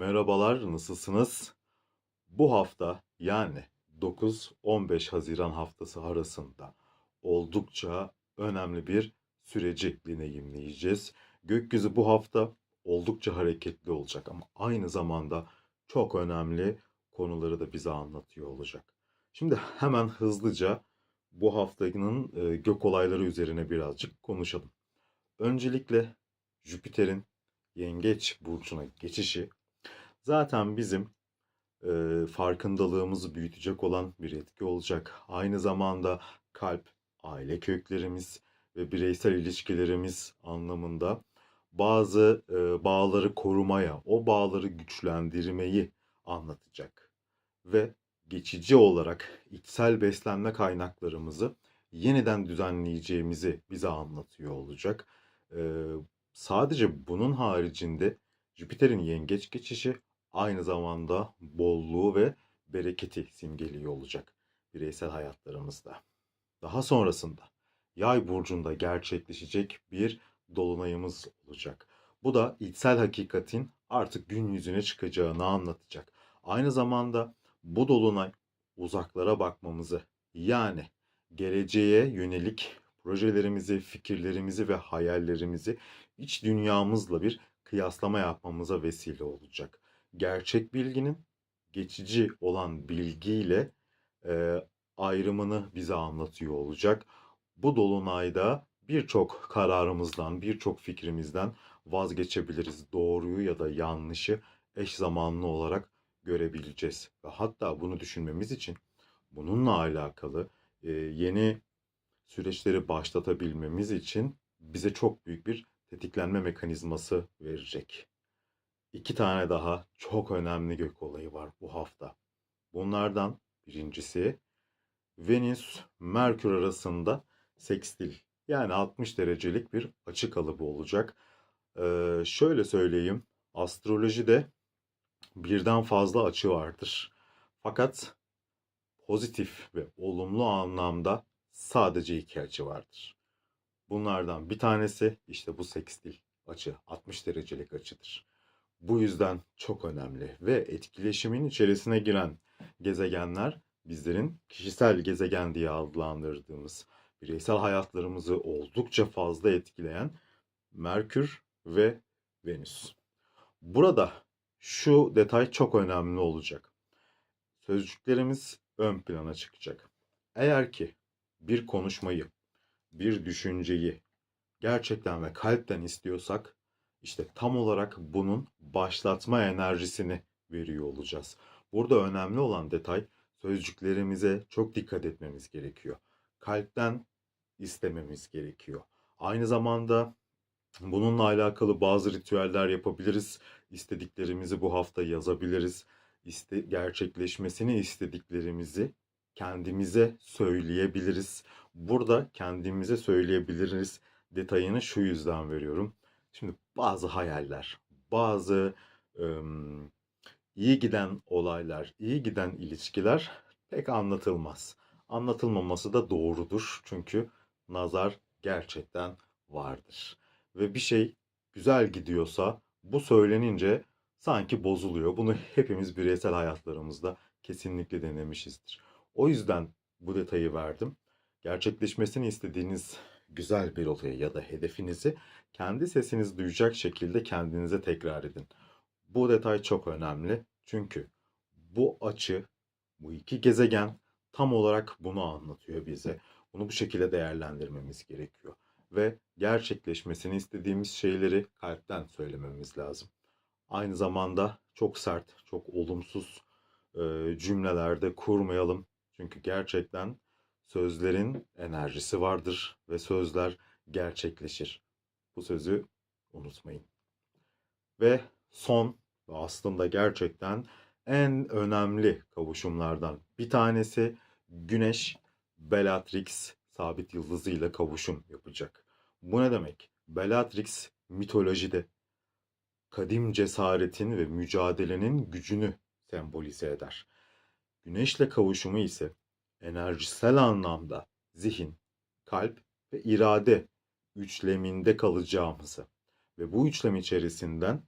Merhabalar, nasılsınız? Bu hafta yani 9-15 Haziran haftası arasında oldukça önemli bir süreci deneyimleyeceğiz. Gökyüzü bu hafta oldukça hareketli olacak ama aynı zamanda çok önemli konuları da bize anlatıyor olacak. Şimdi hemen hızlıca bu haftanın e, gök olayları üzerine birazcık konuşalım. Öncelikle Jüpiter'in Yengeç burcuna geçişi zaten bizim e, farkındalığımızı büyütecek olan bir etki olacak. Aynı zamanda kalp, aile köklerimiz ve bireysel ilişkilerimiz anlamında bazı e, bağları korumaya, o bağları güçlendirmeyi anlatacak. Ve geçici olarak içsel beslenme kaynaklarımızı yeniden düzenleyeceğimizi bize anlatıyor olacak. E, sadece bunun haricinde Jüpiter'in yengeç geçişi aynı zamanda bolluğu ve bereketi simgeliyor olacak bireysel hayatlarımızda. Daha sonrasında Yay burcunda gerçekleşecek bir dolunayımız olacak. Bu da içsel hakikatin artık gün yüzüne çıkacağını anlatacak. Aynı zamanda bu dolunay uzaklara bakmamızı yani geleceğe yönelik projelerimizi, fikirlerimizi ve hayallerimizi iç dünyamızla bir kıyaslama yapmamıza vesile olacak. Gerçek bilginin geçici olan bilgiyle e, ayrımını bize anlatıyor olacak. Bu dolunayda birçok kararımızdan, birçok fikrimizden vazgeçebiliriz. Doğruyu ya da yanlışı eş zamanlı olarak görebileceğiz. Ve hatta bunu düşünmemiz için bununla alakalı e, yeni süreçleri başlatabilmemiz için bize çok büyük bir tetiklenme mekanizması verecek. İki tane daha çok önemli gök olayı var bu hafta. Bunlardan birincisi Venüs Merkür arasında sekstil yani 60 derecelik bir açı kalıbı olacak. Ee, şöyle söyleyeyim astrolojide birden fazla açı vardır. Fakat pozitif ve olumlu anlamda sadece iki açı vardır. Bunlardan bir tanesi işte bu sekstil açı 60 derecelik açıdır. Bu yüzden çok önemli ve etkileşimin içerisine giren gezegenler bizlerin kişisel gezegen diye adlandırdığımız bireysel hayatlarımızı oldukça fazla etkileyen Merkür ve Venüs. Burada şu detay çok önemli olacak. Sözcüklerimiz ön plana çıkacak. Eğer ki bir konuşmayı, bir düşünceyi gerçekten ve kalpten istiyorsak işte tam olarak bunun başlatma enerjisini veriyor olacağız. Burada önemli olan detay sözcüklerimize çok dikkat etmemiz gerekiyor. Kalpten istememiz gerekiyor. Aynı zamanda bununla alakalı bazı ritüeller yapabiliriz. İstediklerimizi bu hafta yazabiliriz. İste, gerçekleşmesini istediklerimizi kendimize söyleyebiliriz. Burada kendimize söyleyebiliriz detayını şu yüzden veriyorum. Şimdi bazı hayaller, bazı ım, iyi giden olaylar, iyi giden ilişkiler pek anlatılmaz. Anlatılmaması da doğrudur. Çünkü nazar gerçekten vardır. Ve bir şey güzel gidiyorsa bu söylenince sanki bozuluyor. Bunu hepimiz bireysel hayatlarımızda kesinlikle denemişizdir. O yüzden bu detayı verdim. Gerçekleşmesini istediğiniz güzel bir olayı ya da hedefinizi kendi sesiniz duyacak şekilde kendinize tekrar edin. Bu detay çok önemli. Çünkü bu açı, bu iki gezegen tam olarak bunu anlatıyor bize. Bunu bu şekilde değerlendirmemiz gerekiyor. Ve gerçekleşmesini istediğimiz şeyleri kalpten söylememiz lazım. Aynı zamanda çok sert, çok olumsuz cümlelerde kurmayalım. Çünkü gerçekten sözlerin enerjisi vardır ve sözler gerçekleşir. Bu sözü unutmayın. Ve son ve aslında gerçekten en önemli kavuşumlardan bir tanesi Güneş Bellatrix sabit yıldızı ile kavuşum yapacak. Bu ne demek? Bellatrix mitolojide kadim cesaretin ve mücadelenin gücünü sembolize eder. Güneşle kavuşumu ise enerjisel anlamda zihin, kalp ve irade üçleminde kalacağımızı ve bu üçlem içerisinden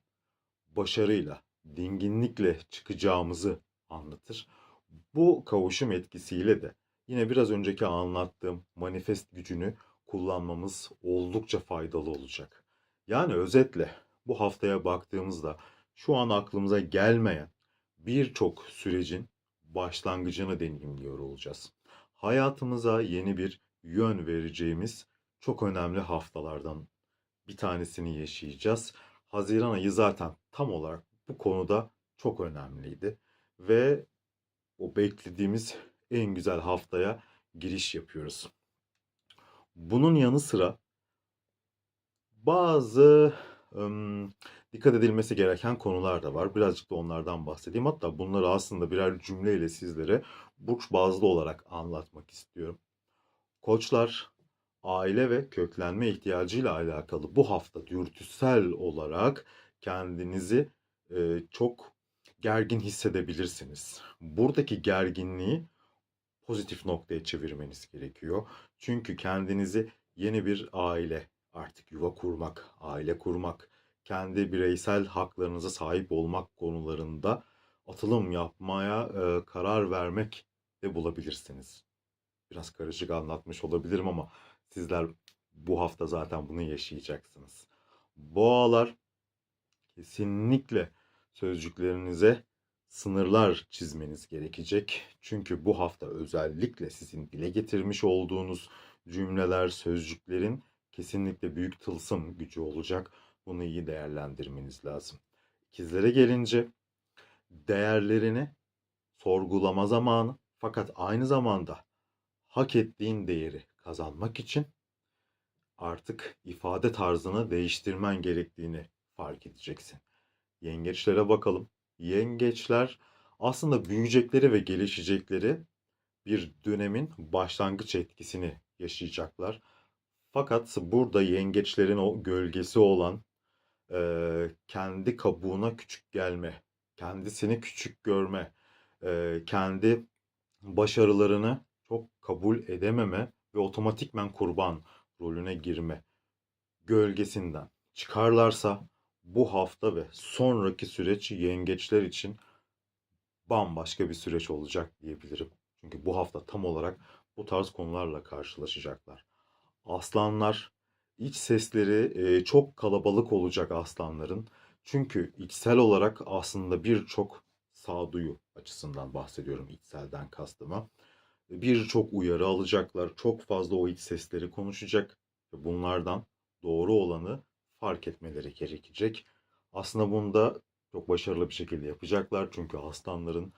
başarıyla dinginlikle çıkacağımızı anlatır. Bu kavuşum etkisiyle de yine biraz önceki anlattığım manifest gücünü kullanmamız oldukça faydalı olacak. Yani özetle bu haftaya baktığımızda şu an aklımıza gelmeyen birçok sürecin başlangıcını deneyimliyor olacağız. Hayatımıza yeni bir yön vereceğimiz çok önemli haftalardan bir tanesini yaşayacağız. Haziran ayı zaten tam olarak bu konuda çok önemliydi ve o beklediğimiz en güzel haftaya giriş yapıyoruz. Bunun yanı sıra bazı ım, dikkat edilmesi gereken konular da var. Birazcık da onlardan bahsedeyim. Hatta bunları aslında birer cümleyle sizlere burç bazlı olarak anlatmak istiyorum. Koçlar aile ve köklenme ihtiyacıyla alakalı bu hafta dürtüsel olarak kendinizi e, çok gergin hissedebilirsiniz. Buradaki gerginliği pozitif noktaya çevirmeniz gerekiyor. Çünkü kendinizi yeni bir aile, artık yuva kurmak, aile kurmak, kendi bireysel haklarınıza sahip olmak konularında atılım yapmaya e, karar vermek de bulabilirsiniz. Biraz karışık anlatmış olabilirim ama sizler bu hafta zaten bunu yaşayacaksınız. Boğalar kesinlikle sözcüklerinize sınırlar çizmeniz gerekecek. Çünkü bu hafta özellikle sizin dile getirmiş olduğunuz cümleler, sözcüklerin kesinlikle büyük tılsım gücü olacak. Bunu iyi değerlendirmeniz lazım. İkizlere gelince değerlerini sorgulama zamanı fakat aynı zamanda hak ettiğin değeri kazanmak için artık ifade tarzını değiştirmen gerektiğini fark edeceksin. Yengeçlere bakalım. Yengeçler aslında büyüyecekleri ve gelişecekleri bir dönemin başlangıç etkisini yaşayacaklar. Fakat burada yengeçlerin o gölgesi olan e, kendi kabuğuna küçük gelme, kendisini küçük görme, e, kendi başarılarını çok kabul edememe ve otomatikmen kurban rolüne girme gölgesinden çıkarlarsa bu hafta ve sonraki süreç yengeçler için bambaşka bir süreç olacak diyebilirim. Çünkü bu hafta tam olarak bu tarz konularla karşılaşacaklar. Aslanlar iç sesleri e, çok kalabalık olacak aslanların. Çünkü içsel olarak aslında birçok sağduyu açısından bahsediyorum içselden kastıma. Birçok uyarı alacaklar. Çok fazla o iç sesleri konuşacak. Ve bunlardan doğru olanı fark etmeleri gerekecek. Aslında bunu da çok başarılı bir şekilde yapacaklar. Çünkü aslanların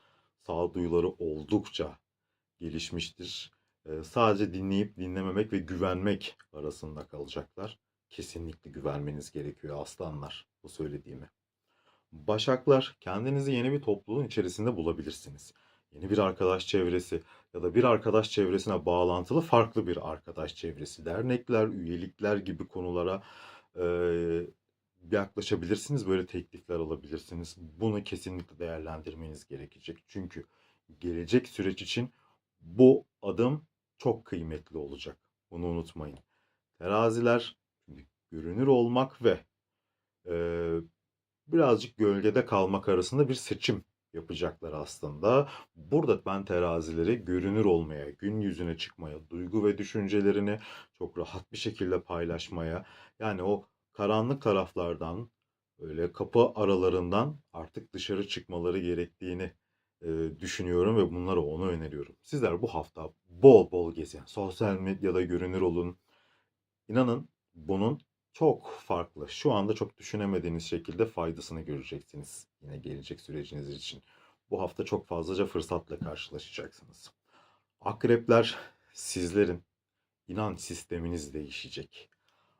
sağduyuları oldukça gelişmiştir. Sadece dinleyip dinlememek ve güvenmek arasında kalacaklar. Kesinlikle güvenmeniz gerekiyor aslanlar bu söylediğimi. Başaklar kendinizi yeni bir topluluğun içerisinde bulabilirsiniz. Yeni bir arkadaş çevresi ya da bir arkadaş çevresine bağlantılı farklı bir arkadaş çevresi, dernekler, üyelikler gibi konulara e, yaklaşabilirsiniz. Böyle teklifler alabilirsiniz. Bunu kesinlikle değerlendirmeniz gerekecek. Çünkü gelecek süreç için bu adım çok kıymetli olacak. Bunu unutmayın. Teraziler görünür olmak ve e, birazcık gölgede kalmak arasında bir seçim yapacaklar aslında. Burada ben terazileri görünür olmaya, gün yüzüne çıkmaya, duygu ve düşüncelerini çok rahat bir şekilde paylaşmaya, yani o karanlık taraflardan, öyle kapı aralarından artık dışarı çıkmaları gerektiğini düşünüyorum ve bunlara onu öneriyorum. Sizler bu hafta bol bol gezin, sosyal medyada görünür olun. İnanın bunun çok farklı, şu anda çok düşünemediğiniz şekilde faydasını göreceksiniz yine gelecek süreciniz için. Bu hafta çok fazlaca fırsatla karşılaşacaksınız. Akrepler sizlerin inanç sisteminiz değişecek.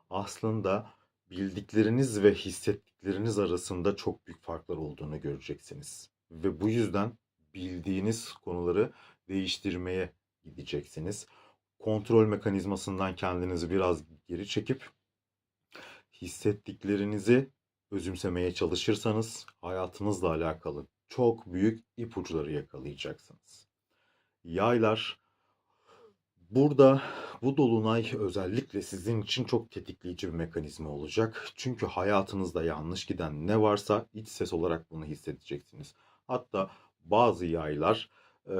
Aslında bildikleriniz ve hissettikleriniz arasında çok büyük farklar olduğunu göreceksiniz. Ve bu yüzden bildiğiniz konuları değiştirmeye gideceksiniz. Kontrol mekanizmasından kendinizi biraz geri çekip hissettiklerinizi özümsemeye çalışırsanız hayatınızla alakalı çok büyük ipuçları yakalayacaksınız. Yaylar Burada bu dolunay özellikle sizin için çok tetikleyici bir mekanizma olacak. Çünkü hayatınızda yanlış giden ne varsa iç ses olarak bunu hissedeceksiniz. Hatta bazı yaylar e,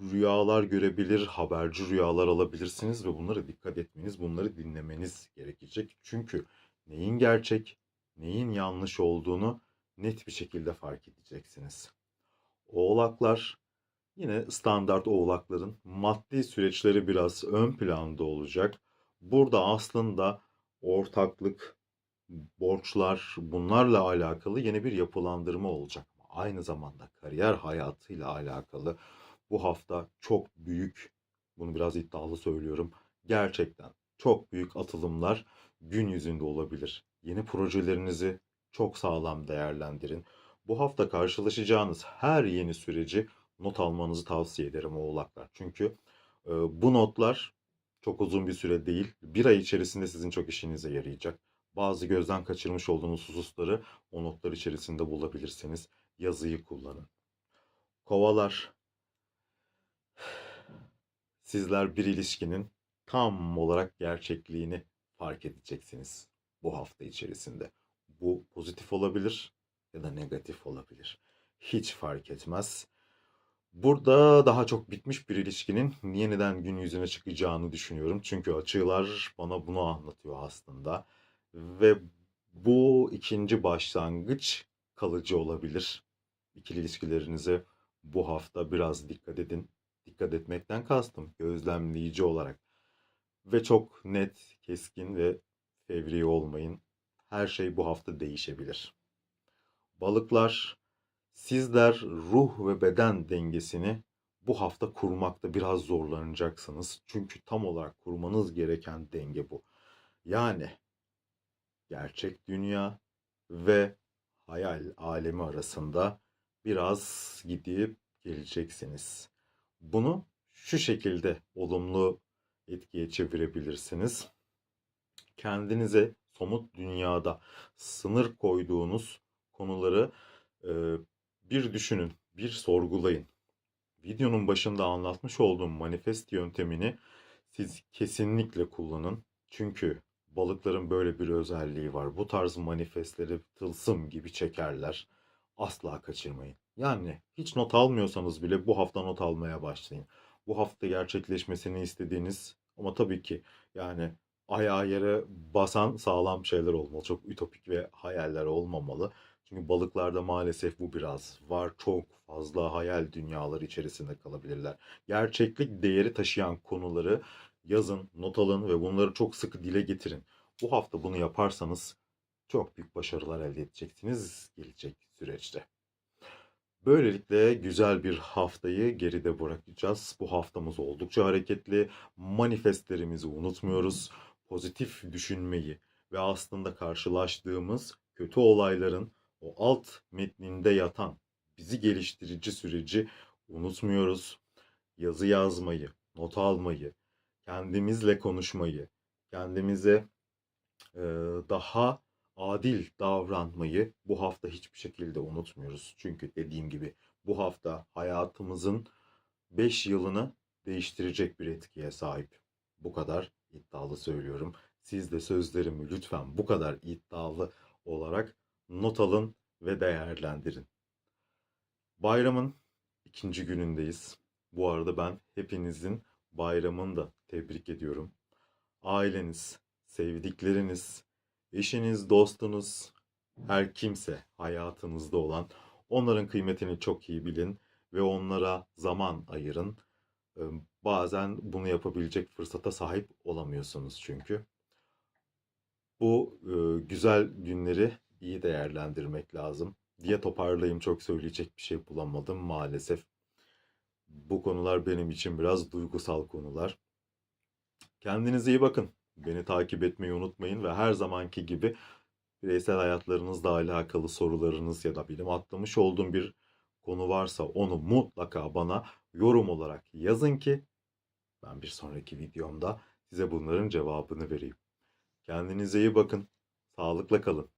rüyalar görebilir, haberci rüyalar alabilirsiniz ve bunlara dikkat etmeniz, bunları dinlemeniz gerekecek. Çünkü neyin gerçek, neyin yanlış olduğunu net bir şekilde fark edeceksiniz. Oğlaklar Yine standart oğlakların maddi süreçleri biraz ön planda olacak. Burada aslında ortaklık, borçlar bunlarla alakalı yeni bir yapılandırma olacak. Aynı zamanda kariyer hayatıyla alakalı bu hafta çok büyük, bunu biraz iddialı söylüyorum, gerçekten çok büyük atılımlar gün yüzünde olabilir. Yeni projelerinizi çok sağlam değerlendirin. Bu hafta karşılaşacağınız her yeni süreci not almanızı tavsiye ederim oğlaklar. Çünkü e, bu notlar çok uzun bir süre değil. Bir ay içerisinde sizin çok işinize yarayacak. Bazı gözden kaçırmış olduğunuz hususları o notlar içerisinde bulabilirsiniz. Yazıyı kullanın. Kovalar. Sizler bir ilişkinin tam olarak gerçekliğini fark edeceksiniz bu hafta içerisinde. Bu pozitif olabilir ya da negatif olabilir. Hiç fark etmez. Burada daha çok bitmiş bir ilişkinin yeniden gün yüzüne çıkacağını düşünüyorum. Çünkü açılar bana bunu anlatıyor aslında. Ve bu ikinci başlangıç kalıcı olabilir. İkili ilişkilerinize bu hafta biraz dikkat edin. Dikkat etmekten kastım gözlemleyici olarak. Ve çok net, keskin ve fevri olmayın. Her şey bu hafta değişebilir. Balıklar Sizler ruh ve beden dengesini bu hafta kurmakta biraz zorlanacaksınız. Çünkü tam olarak kurmanız gereken denge bu. Yani gerçek dünya ve hayal alemi arasında biraz gidip geleceksiniz. Bunu şu şekilde olumlu etkiye çevirebilirsiniz. Kendinize somut dünyada sınır koyduğunuz konuları bir düşünün, bir sorgulayın. Videonun başında anlatmış olduğum manifest yöntemini siz kesinlikle kullanın. Çünkü balıkların böyle bir özelliği var. Bu tarz manifestleri tılsım gibi çekerler. Asla kaçırmayın. Yani hiç not almıyorsanız bile bu hafta not almaya başlayın. Bu hafta gerçekleşmesini istediğiniz ama tabii ki yani ayağa yere basan sağlam şeyler olmalı. Çok ütopik ve hayaller olmamalı. Çünkü balıklarda maalesef bu biraz var. Çok fazla hayal dünyaları içerisinde kalabilirler. Gerçeklik değeri taşıyan konuları yazın, not alın ve bunları çok sıkı dile getirin. Bu hafta bunu yaparsanız çok büyük başarılar elde edeceksiniz gelecek süreçte. Böylelikle güzel bir haftayı geride bırakacağız. Bu haftamız oldukça hareketli. Manifestlerimizi unutmuyoruz. Pozitif düşünmeyi ve aslında karşılaştığımız kötü olayların o alt metninde yatan bizi geliştirici süreci unutmuyoruz. Yazı yazmayı, not almayı, kendimizle konuşmayı, kendimize daha adil davranmayı bu hafta hiçbir şekilde unutmuyoruz. Çünkü dediğim gibi bu hafta hayatımızın 5 yılını değiştirecek bir etkiye sahip. Bu kadar iddialı söylüyorum. Siz de sözlerimi lütfen bu kadar iddialı olarak not alın ve değerlendirin. Bayramın ikinci günündeyiz. Bu arada ben hepinizin bayramını da tebrik ediyorum. Aileniz, sevdikleriniz, eşiniz, dostunuz, her kimse hayatınızda olan onların kıymetini çok iyi bilin ve onlara zaman ayırın. Bazen bunu yapabilecek fırsata sahip olamıyorsunuz çünkü. Bu güzel günleri iyi değerlendirmek lazım diye toparlayayım çok söyleyecek bir şey bulamadım maalesef. Bu konular benim için biraz duygusal konular. Kendinize iyi bakın. Beni takip etmeyi unutmayın ve her zamanki gibi bireysel hayatlarınızla alakalı sorularınız ya da benim atlamış olduğum bir konu varsa onu mutlaka bana yorum olarak yazın ki ben bir sonraki videomda size bunların cevabını vereyim. Kendinize iyi bakın. Sağlıkla kalın.